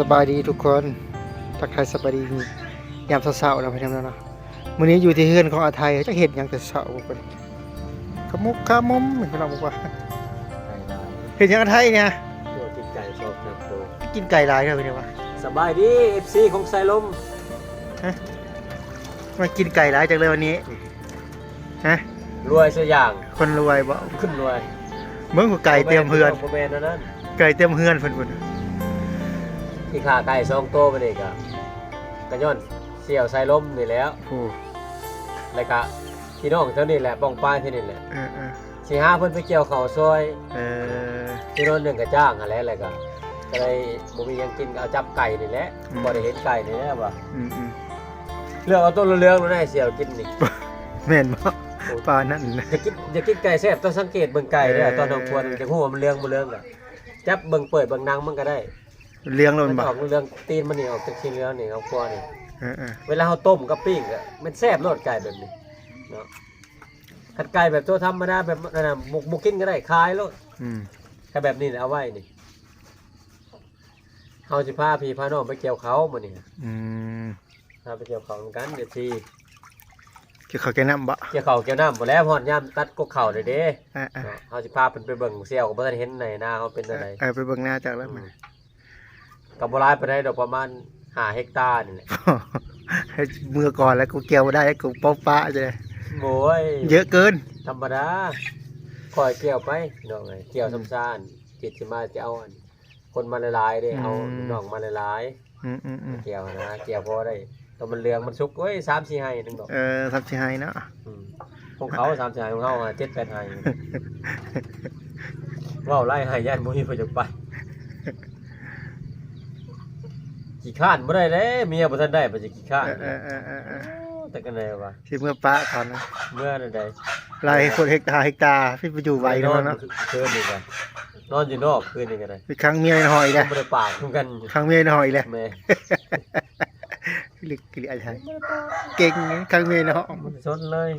สบายดีทุกคนทักทายสบายดียามเช้าๆนะพี่น้องเนาะมื้อนี้อยู่ที่เฮือนของอาไทยจะเห็นหยังแต่เช้าบ่เป็นขมุกขมุมพี่น้องบอกว่าไก่ลายเห็นหยังอาไทยเนี่ยเดี๋ยวกินไก่ชอบนะโตกินไก่หลายเด้อพี่น้องว่าสบายดี FC ของไซลมมากินไก่หลายจังเลยวันนี้ฮะรวยสักอย่างคนรวยบ่ขึ้นรวยเมืองกับไก่เต็มเฮือนโมเมนต์นั้นไก่เต็มเฮือนเพิ่นพุ่น ที่ขาไก่สองโตมันเองอะกระย่อนเสี่ยวไซลมนี่แล้วโอ้แล้วก็พี่น้องเท่านี้แหละป้องป้ายที่นี่แหละเออเออสิหาเพิ่นไปเกี่ยวข้าวซอยเออ พี่น้องหนึ่งก็จ้างอะไรอะไรก็ก็เลยบ่มีหยังกินก็เอาจับไก่นี่แหละบ่ได้เห็นไก่นี่แหละว่าอืมอืมเรื่องเอาต้นเรื่องๆแล้วได้เสี่ยวกินนี่ แม่นบ่ปลานั่นนะ อย่ากินอย่ากินไก่แซ่บต้องสังเกตเบิ่งไก่เด้อเออ ตอนน้องควรจะฮู้ว่ามันเรื่องบ่เรื่องอะจับเบิ่งเปิดเบิ่งหนังมันก็ได้ เลี้ยงแล้วมัมันนบ่ออกเรื่องตีนมันนี่ออกจากชิ้นเรื่องนี่เอาครัวนี่เออเออเวลาเฮาต้มกับปิ้งอะมันแซ่บโลดไก่แบบนี้เนาะคันไก่แบบตัวธรรมดาแบบนั่นน่ะหมกหมกกินก็ได้คายโลดอืมถ้าแบบนี้น่ะเอาไว้นี่เฮาสิพาพี่พาน้องไปเกี่ยวเขามื้อนี้อืมพาไปเกี่ยวเขากันเดี๋ยวสิเกี่ยวข้าวแกงน้ำบ่เกี่ยวเขาเกี่ยวน้ำบ่แล้วฮอดยามตัดกกเขาเด้อเด้เออเออเนาะเฮาสิพาเพิ่นไปเบิ่งเสี่ยวก็บ่ทันเห็นในหน้าเขาเป็นจังไดเออไปเบิ่งหน้าจากแล้วมัน กับโบราณไปได้ดอกประมาณห้าเฮกตาร์นี่แหละเมื่อก่อนแล้วกูเกี่ยวไม่ได้กูป๊อปป้าจะโอ้ยเยอะเกิน ธรรมดาคอยเกี่ยวไปน้องไงเกี่ยวซ้ำซ่านจิตสิมาจะเอาอันคนมาหลายๆเด้เอาน้องมาหลายอืมอืมอืมๆเกี่ยวนะเกี่ยวพอได้ตัวมันเหลืองมันสุกเว้ยสามสี่ไห้หนึงดอกเออทำสิให้เนาะอืมของเขาสามสี่ไห้ของเขาเจ็ดแปดไห้ว้าวไล่ไห้ย่านบ่มีเพิ่นจะไป กี่ข้านบ่ได้เด้เมียบ่ทันได้บ่จะกี่ข้านเออเออเออเออเออแต่กันไหนวะที่เมื่อป้าก่อนนะเมื่อใดลายคนเฮกตาร์เฮกตาร์พี่ไปอยู่ไว้นเนาะอนเนาะคืนนี่กันนอนอยู่นอกคืนนี่กันเลยไปครั้งเมียในหอยเลยไม่ได้ปากเหมือนกันครั้งเมียในหอยเลยแม่ลึกกิริอะไรเก่งไงครั้งเมียในหอยมันสนเลย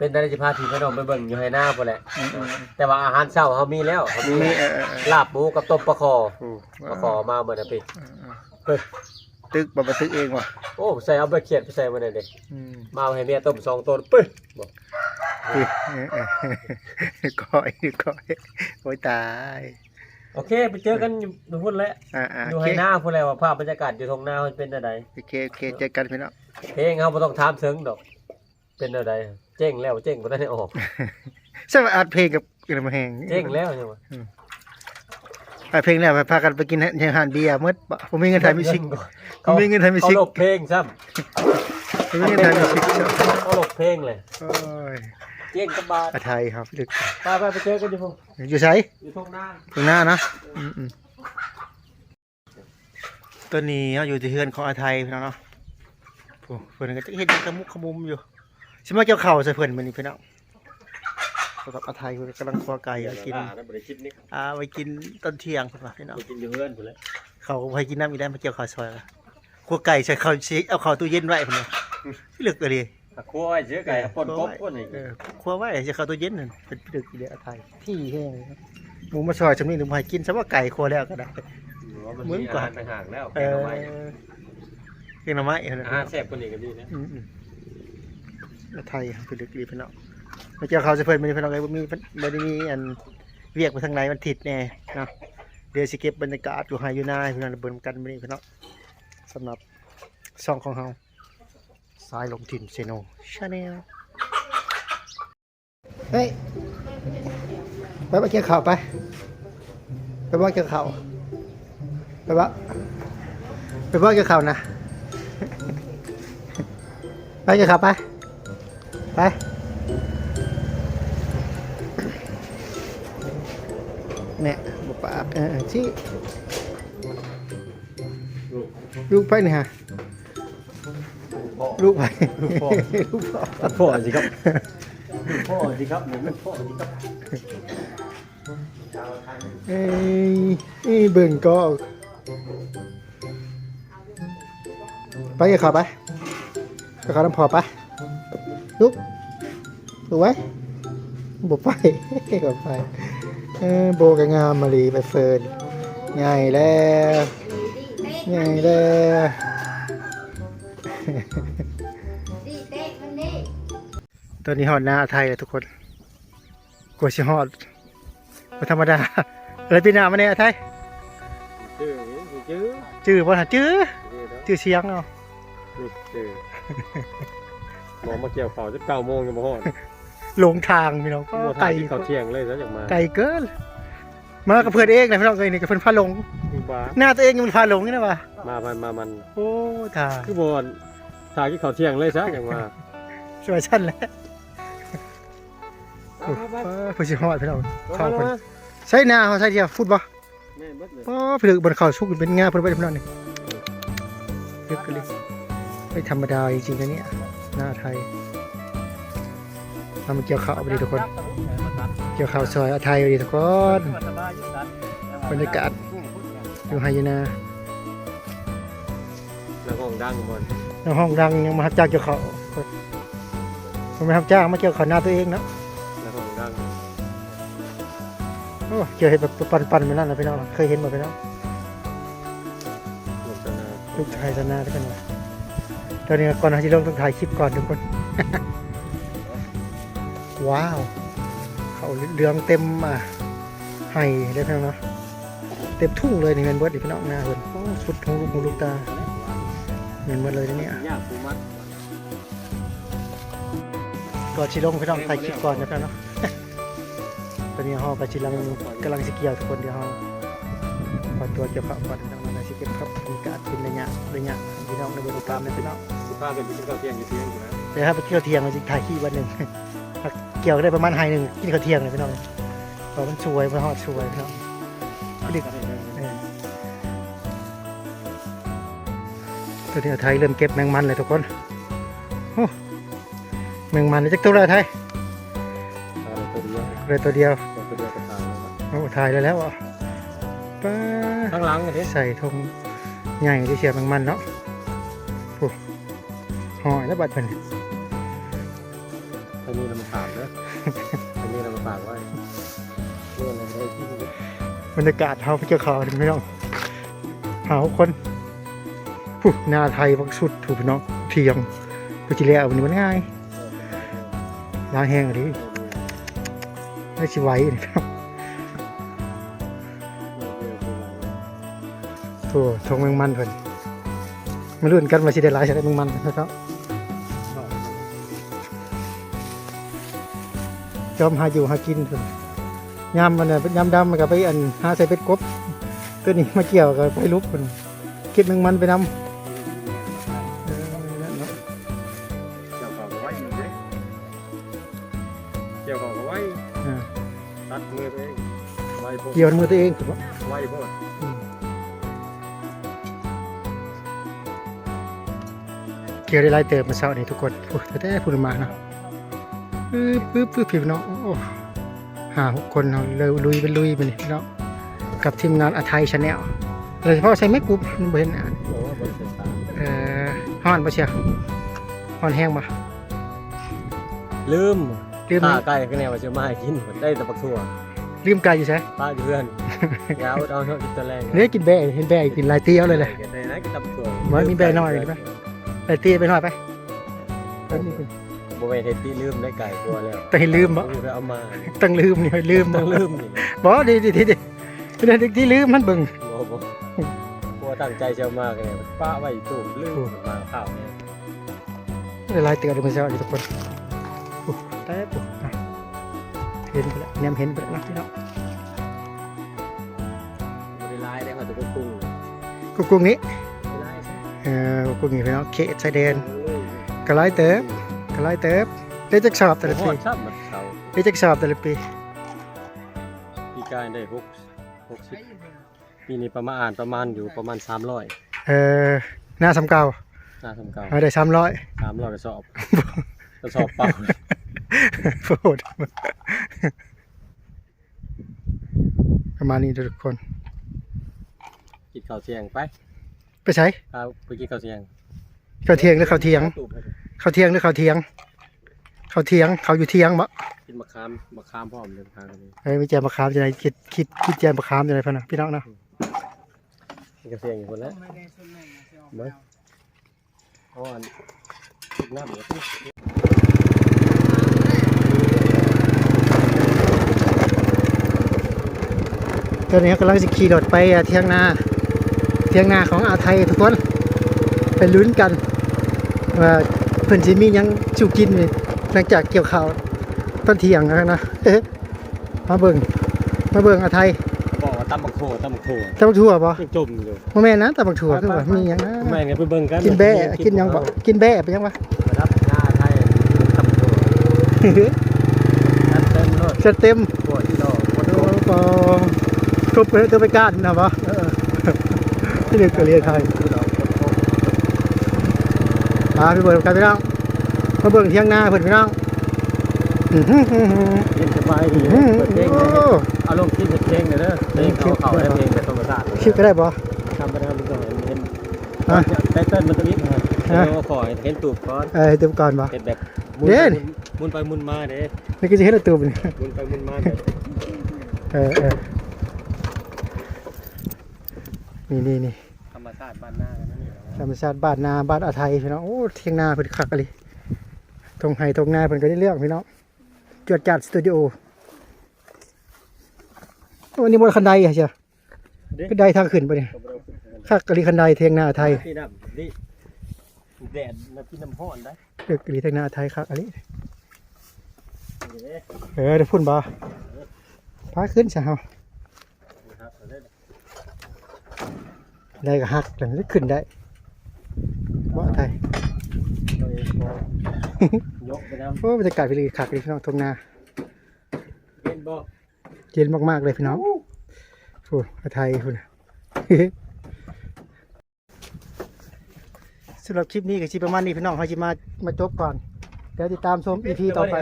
เป็นได้จะพาทีพี่น้องไปเบิ่งอยู่ให้หน้าพอแหละอืมอืมอืมแต่ว่าอาหารเช้าเขามีแล้วเขามีนี่เออเออเออลาบหมูกับต้มปลาคอโอ้ปลาคอมาเมื่อนาปีเออเออเฮ้ยตึกบ่มาตึกเองว่ะโอ้ใส่เอาไปเขียดไปใส่มาเลยเด็กอืมมาเอาให้เมียต้มสองตัวปึ๊บบอกเออเออเออก้อยก้อยโอ้ยตายโอเค ไปเจอกันอยู่พุ่นแล้วอ่าอ่าอยู่โอเคให้หน้าพุ่นแล้วว่าภาพบรรยากาศอยู่ตรงหน้ามันเป็นอะไรโอเคโอเคเจอกันพี่น้องเพลงเขาบ่ต้องถามถึงดอก เป็นอะไร เจ๊งแล้วเจ๊งบ่ได้ออก ใช่ไหมอัดเพลงกับกระมาแหงเจ๊งแล้วใช่ไหมอัดเพลงแล้วไปพากันไปกินอาหารเบียร์หมืดบ่ผมมีเงินไทยมิวสิกเขาไม่มีเงินทำมิวสิกเขาหลบเพลงซ้ผมมีเงินไทยมิวสิกำเขาหลบเพลงเลยโอ้ยเจ๊งกับบาทอาไทยครับลึกไปไปไปเจอกันอยู่พงอยู่ไสอยู่ทงหน้าตรงหน้านะอืมอืมตัวนี้เขาอยู่ที่เฮือนของอาไทยพี่น้องเนาะโอ้เพื่อนก็จะเห็นกระมุกขมุมอยู่ สิมาเกี่ยวเข่าวใส่เพื่อนมันนี่พี่น้องแล้วกับอาไทยเพิ่นกำลังครัวไก่ไว้กินบริคิดนี่อ่าไว้กินตอนเที่ยงเพิ่นว่าพี่น้อง ไปกินอยู่เฮือนพุ่นแล้วเขาไว้กินน้ำอีได้มาเกี่ยวข้าวซอยละครัวไก่ใส่ข้าวเชคเอาข้าวตู้เย็นไว้เพิ่นว่าพี่ลึกเลยคั่วไว้เชื้อไก่ป่นกบป่นนี่เออครัวไว้ใส่ข้าวตู้เย็นนั่นเป็นพี่ลึกอีเดียวอาไทยที่แห้งเลยครับหมูมาซอยจำนี้หนึ่งมาให้กินซะว่าไก่ครัวแล้วก็ได้ เหมือนกว่า ต่างหากแล้วเอแกงอเอาไว้เก่งหน่อไม้เอออาหารแซ่บกว่านี้ก็ดีนะอืมอืมอา ไทยครับพี่ลึกดีพี่น้องมาเกี่ยวข้าวใส่เพิ่นมีพี่น้องไงบ่มีบ่ได้มีอันเวียกไปทางไหนมันทิศแน่เนาะเดี๋ยวสิเก็บบรรยากาศอยู่ไฮยู่นาให้พี่น้องเบิ่งกันมานี่พี่น้องสำหรับช่องของเฮาสายลมถิ่นเซโนชาแนลเฮ้ยไปบ้านเกี่ยวข่าวไปไปบ้าเกี่ยวข่าวไปบ้าไปบ้าเกี่ยวข่าวนะ ไปเกี่ยวข่าวไป ไปเนี่ยบอกปากเออชี้ลูกไปเนี่ยฮะลูกไปลูกพ่อลูกพ่อพ่อสิครับพ่อสิครับเหมือนพ่อสิครับเอ้ยเอ้ยเบิ่งก็ไปกับเขาไปกับเขาน้ำพอไป ลุกลุกไว้บอกไปบอกไปเออโบกงามมาลีไปเฟิร์นใหญ่แล้วใหญ่แล้วดีเต๊ะมันนี่ตอนนี้ฮอดหน้าไทยแล้วทุกคนกลัวสิฮอดบ่ธรรมดาอะไรปีหน้ามาเนี่ยไทยจื้อจื้อจื้อบ่ล่ะจื้อจื้อเด้อจื้อเสียงเนาะนี่จื้อ หมอมาเกี่ยวเขาจะเก้าโมงยังบ่ฮอดหลงทางพี่น้องบ่ไกลทายที่เขาเที่ยงเลยซะอย่างมาไกลเกินมากับเพื่อนเองนะพี่น้องเอ้ยนี่กับเพื่อนพาหลงบ้าหน้าตัวเองยังมันพาหลงนี่นะวะมามันมามันโอ้ถ่าคือบ่ทายที่เขาเที่ยงเลยซะอย่างมาสวยชั้นแล้วโอ้เออผู้สิฮอดพี่น้องเข้าเพิ่นใช้หน้าเขาใช้เดียวพูดบ่แม่นเบิดเลยอ๋อพี่ลึกบนเขาสุกเป็นงาเพิ่นไปพี่น้องนี่ลึกกันเลยไม่ธรรมดาจริงๆนะเนี่ย หน้าไทยทำเกี่ยวข้าวไปดีทุกคน เกี่ยวข้าวซอยอาไทยไปดีทุกคนบรรยากาศอยู่ไฮยีนาแล้วห้องดังบนในห้องดังยังมารับจ้างเกี่ยวข้าวผมไม่รับจ้างมาเกี่ยวข้าวหน้าตัวเองเนาะแล้วห้องดังโอ้เกี่ยวเห็ดแบบปันๆไปนั่นนะพี่น้องเคยเห็นมาพี่น้องหมดจนาลูกชายสนาด้วยกันวะ ตอนนี้ก่อนที่ลงต้องถ่ายคลิปก่อนทุกคน ว้าว เขาเรืองเต็มอะไห้ได้พี่น้องเนาะเต็มทุ่งเลยนี่เงินเบิดอีกพี่น้องหน้าเพิ่นโอ้สุดของลูกหูลูกตาเงินเบิดเลยนะเนี่ยก่อนชิลงพี่น้องถ่ายคลิปก่อนนะพี่น้องเนาะตอนนี้เฮาไปชิลังกำลังสิเกี่ยวทุกคนเดี๋ยวเฮาขอตัวเกี่ยวข้าก่อนพี่น้องนะสิเก็บครับบรรยากาศเป็นระยะระยะพี่น้องในบรรยากาศนะพี่น้อง พากันไปกินข้าวเที่ยงอยู่เที่ยงอยู่นะเดี๋ยวถ้าไปเที่ยวเที่ยงเราจะถ่ายคลิปวันหนึ่งถ้าเกี่ยวได้ประมาณไฮหนึ่งกินข้าวเที่ยงเลยพี่น้องเพราะมันสวยมันฮอดสวยพี่น้องดึกเออตอนนี้ไทยเริ่มเก็บแมงมันเลยทุกคนโอ้แมงมันนี่จักตัวละไทยอะไรตัวเดียวเลยตัวเดียวตัวเดียวกับทางโอ้ถ่ายแล้วแล้วอะป้าข้างหลังอันนี้ใส่ธงใหญ่ที่เสียบแมงมันเนาะโอ้ ห่อยแล้วบัดเป็นอันนี้เรามาฝากเนอะอันนี้เรามาฝากไว้เรื่องอะไรได้ที่บรรยากาศเฮาไปเกี่ยวข้าวถึงพี่น้องหาคนผู้หน้าไทยบักสุดถูกพี่น้องเทียงกูจิเลียวันนี้มันง่ายล้างแห้งอะดิไม่ชิไหวนี่พี่น้องโถ่ทงแมงมันเพิ่น มาลุ้นกันมาสิได้หลายสิได้แมงมันนะครับจอมหาอยู่หากินเพิ่นยามมันน่ะยามดำมันก็ไปอันหาใส่เป็ดกบตัวนี้มาเกี่ยวกับไปลุกเพิ่นคิดแมงมันไปนำเออนั่นเนาะเกี่ยวของไว้อยู่เด้เกี่ยวของไว้อ่าตัดมือตัวเองไว้พวกเกี่ยวมือตัวเองถูกปะไว้พว เกี่ยวได้หลายเติมมาเช้านี้ทุกคนโอ้แต่แต่พูดมาเนาะปึ๊บปึ๊บปึ๊บพี่น้องโอ้ห้าหกคนเราเลยลุยเป็นลุยไปนี่พี่น้องกับทีมงานอาไทยชาแนลโดยเฉพาะใช้แม่กรุ๊ปมันบ่เห็นอ่านโอ้บริษัทตามเอ่อฮ้อนปะเชียวฮ้อนแห้งปะลืมลืมข้าใกล้ก็แนวว่าจะมาให้กินได้แต่ปักถั่วลืมกายอยู่ใช่ป้าอยู่เพื่อนยาวเอาเท่าตัวแรงเนื้อกินแบะเห็นแบะกินหลายเตี้ยวเลยเลยได้นะกินตับถั่วมันมีแบะน้อยเลยปะหลายเตี้ยไปหน่อยไปไปนี่ไปบ่แม่นเฮ็ดที่ลืมได้ไก่กลัวแล้วแต่ให้ลืมบ่ไปเอามาต้องลืมนี่ให้ลืมต้องลืมนี่บ่ดีดีดีดีเป็นเด็กที่ลืมมันเบิ่งบ่บ่กลัวตั้งใจจะเอามากันเนี่ยป้าไว้ตู้ลืมมาข้าวเนี่ยหลายเตือนเลยมันเช้าดีทุกคนโอ้แต่ปุ๊บอะเห็นไปแล้วแนมเห็นไปแล้วนะพี่น้องบ่ได้ลายได้เขาจะไปปรุงกุ๊กกุ้งนี้ไม่ลายใช่ เอ่อกุ๊กกุ้งนี้พี่น้องเขตชายแดนกระไรเติบกระไรเติบได้จักสอบแต่ละโอ้ปีโหชอบมันเขาได้จักสอบแต่ละปีปีกายได้6 60ปีนี้ประมาณอ่านประมาณอยู่ประมาณ300เอ่อหน้าสำเก่าน่าทำเก่าเอาได้สามร้อย300กระสอบกระสอบเปล่าโคตรประมาณนี้ทุกคนกินข้าวเที่ยงไป ไปใช้เอาไปกินข้าวเที่ยงข้าวเที่ยงหรือข้าวเที่ยงตู้ไปข้าวเที่ยงหรือข้าวเที่ยงเขาเทียงเขาอยู่เทียงบ่กินมะขามมะขามพร้อมเดินทางกันเลยเอ้ยมีแจมมะขามจะไหนคิดคิดคิดแจมมะขามจะไหนพ่อนะพี่น้องนะนี่ก็เสียงอยู่คนแล้วเบิ่งอ่อนติดน้ำเหมือนกันตอนนี้กำลังจะขี่รถไปอะเทียงนา เทียงนาของอาไทยทุกคนไปลุ้นกันว่าเพิ่นสิมีหยังจูกินนี่หลังจากเกี่ยวข้าวต้นเที่ยงแล้วนะเอ๊ะมาเบิ่งมาเบิ่งอาไทยบอกว่าตำบักโถตำบักโถตะบักถั่วบ่ยังจมอยู่บ่แม่นนะตะบักถั่วคือว่ามีหยังนะแม่งนไปเบิ่งกันกินแบ่กินหยังบ่กินแบ่ไปยังวะรับหน้าไทยตำบักโถนั่นเต็มรถจะเต็มปวดที่ดอกปวดโอ้โถโหทุบไปตัวไปก้านนะบ่เออ ที่เด็กก็เรียนไทยที่ดอกปวดโถมาพี่เบิ่งกันพี่น้องมาเบิ่งเที่ยงหน้าเพิ่อนพี่น้องเย็นสบายดีเปิดเพลงอ้เลยเอาลงคลิปเพลงเลยเด้อเพลงเขาเขาได้เพลงแบบธรรมชาติคลิปก็ได้บ่ทำไปทำไปก่อนเห็นไตเติ้ลมันตัวนี้เดี๋ยวขอเห็นตูบก่อนเอ้ยเต็มก่อนบ่เห็นแบบเด่นมุนไปมุนมาเด้นี่ก็จะเห็นตัวนี่มุนไปมุนมาแบบเออเออ นี่นี่นี่ธรรมชาติบ้านหน้ากันนั่นเองธรรมชาติบ้านนาบ้านอาไทยพี่น้องโอ้เที่ยงนาเพิ่นคักอะลิตรงไห้ตรงนาเพิ่นก็ได้เรื่องพี่น้องจวดจัดสตูดิโอวันนี้บนคันไดอะเชียวคันไดทางขึ้นไปเนี่ยคักกะลิคันไดเที่ยงนาอาไทยที่ดำดิแดดมาพี่น้ำห้อนได้เด็กกะลิเที่ยงนาอาไทยคักอะลิเด้เออเดี๋ยวพุ่นบ่พาขึ้นซะเฮา ครับเอาเด้อ ได้ก็ฮักแต่ไม่ขึ้นได้บ่อาไทยยกไปน้โอ้บรรยากาศพี่ลีคักเลยพี่น้องทงนาเย็นบ่เย็นมากๆเลยพี่น้องโอ้ไทยพุ่นสำหรับคลิปนี้ก็สิประมาณนี้พี่น้องเฮาสิมามาจบก่อนเดี๋ยวติดตามชม EP ต่อไป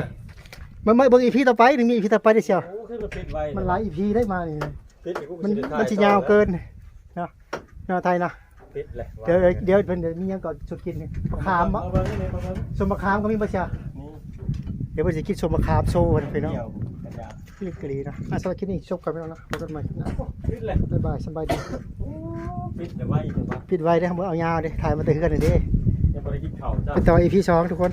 มันไม่เบิ่ง EP ต่อไปหรือมี EP ต่อไปได้เชียวโอ้ขึ้นมาปิดไว้มันหลาย EP ได้มานี่ปิดอีกกูมันมันสิยาวเกินเนาะ เนาะไทยเนาะปิดเลยเดี๋ยวเดี๋ยวเพิ่นเดี๋ยวมีหยังก่อนสุดกินนี่มะขามบ่เอเบิ่งนี่เลยเบิ่งสมมะขามก็มีบ่เชียวนี่เดี๋ยวเพิ่นสิคิดสมมะขามโซ่กันพี่น้องเดี่ยวกระดาษพี่กรีเนาะอะสำหรับคลิปนี้จบกันไปแล้วเนาะพบกันใหม่นะปิดเลยบ๊ายบายสบายดีปิดเดี๋ยวไว้เดี๋ยวว่าปิดไว้เด้อบ่เอายาวเด้ถ่ายมาแต่เฮือนนี่เด้ยังบ่ได้กินข้าวจ้าไปต่อ EP สองทุกคน